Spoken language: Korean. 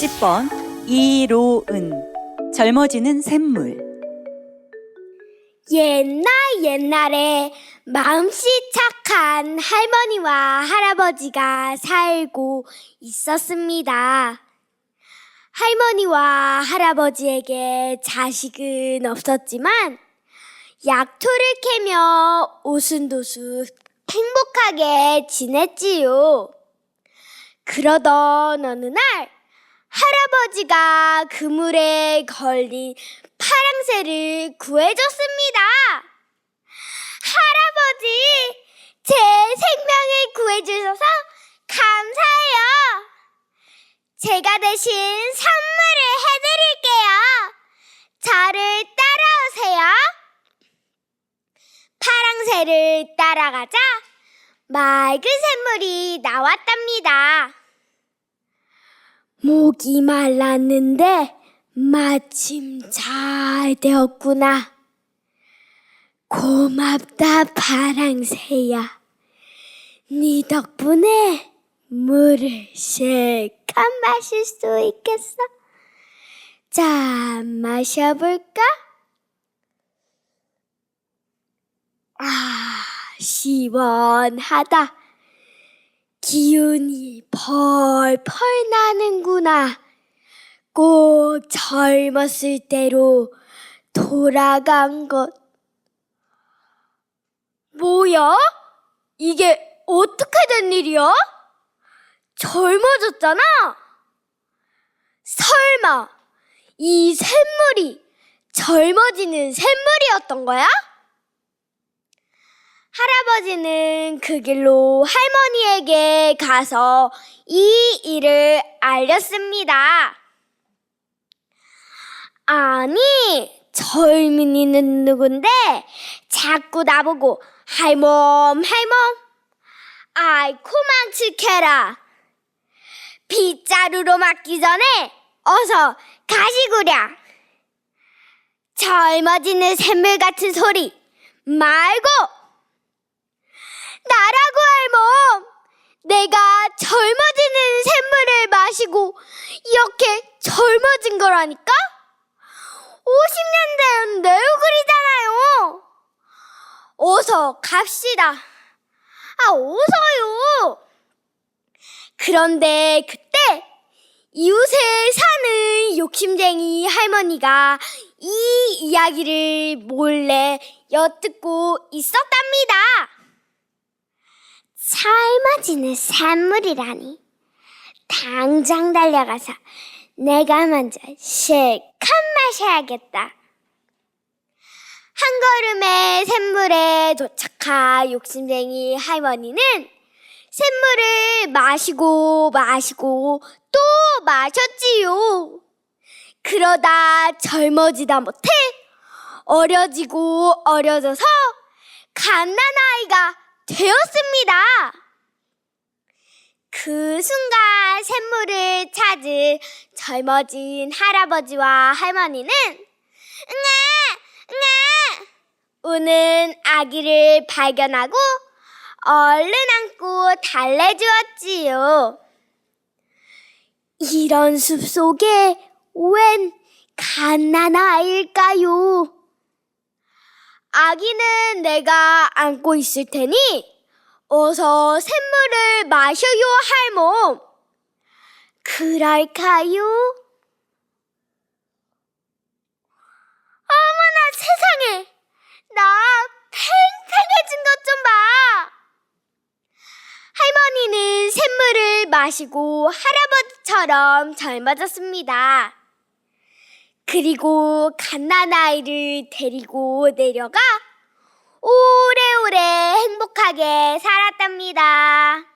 10번 이로은 젊어지는 샘물 옛날 옛날에 마음씨 착한 할머니와 할아버지가 살고 있었습니다. 할머니와 할아버지에게 자식은 없었지만 약초를 캐며 오순도순 행복하게 지냈지요. 그러던 어느 날 할아버지가 그물에 걸린 파랑새를 구해줬습니다. 할아버지, 제 생명을 구해주셔서 감사해요. 제가 대신 선물을 해드릴게요. 저를 따라오세요. 파랑새를 따라가자 맑은 샘물이 나왔답니다. 목이 말랐는데 마침 잘 되었구나. 고맙다 파랑새야. 네 덕분에 물을 실컷 마실 수 있겠어. 자, 마셔볼까? 아, 시원하다. 기운이 펄펄 나는구나. 꼭 젊었을 때로 돌아간 것. 뭐야? 이게 어떻게 된 일이야? 젊어졌잖아? 설마 이 샘물이 젊어지는 샘물이었던 거야? 할아버지는 그 길로 할머니에게 가서 이 일을 알렸습니다. 아니, 젊은이는 누군데 자꾸 나보고 할멈, 할멈. 아이코만 츠케라. 빗자루로 맞기 전에 어서 가시구랴. 젊어지는 샘물 같은 소리 말고 나라고 할멈. 내가 젊어지는 샘물을 마시고 이렇게 젊어진 거라니까? 50년 된 내 얼굴이잖아요. 어서 갑시다. 아, 어서요. 그런데 그때 이웃에 사는 욕심쟁이 할머니가 이 이야기를 몰래 엿듣고 있었답니다. 젊어지는 샘물이라니. 당장 달려가서 내가 먼저 실컷 마셔야겠다. 한 걸음에 샘물에 도착한 욕심쟁이 할머니는 샘물을 마시고 마시고 또 마셨지요. 그러다 젊어지다 못해 어려지고 어려져서 갓난아이가 되었습니다. 그 순간 샘물을 찾은 젊어진 할아버지와 할머니는 응아 응아 우는 아기를 발견하고 얼른 안고 달래주었지요. 이런 숲 속에 웬 갓난아이일까요? 아기는 내가 안고 있을 테니 어서 샘물을 마셔요, 할멈. 그럴까요? 어머나 세상에! 나 팽팽해진 것 좀 봐! 할머니는 샘물을 마시고 할아버지처럼 젊어졌습니다. 그리고 갓난아이를 데리고 내려가 오래오래 행복하게 살았답니다.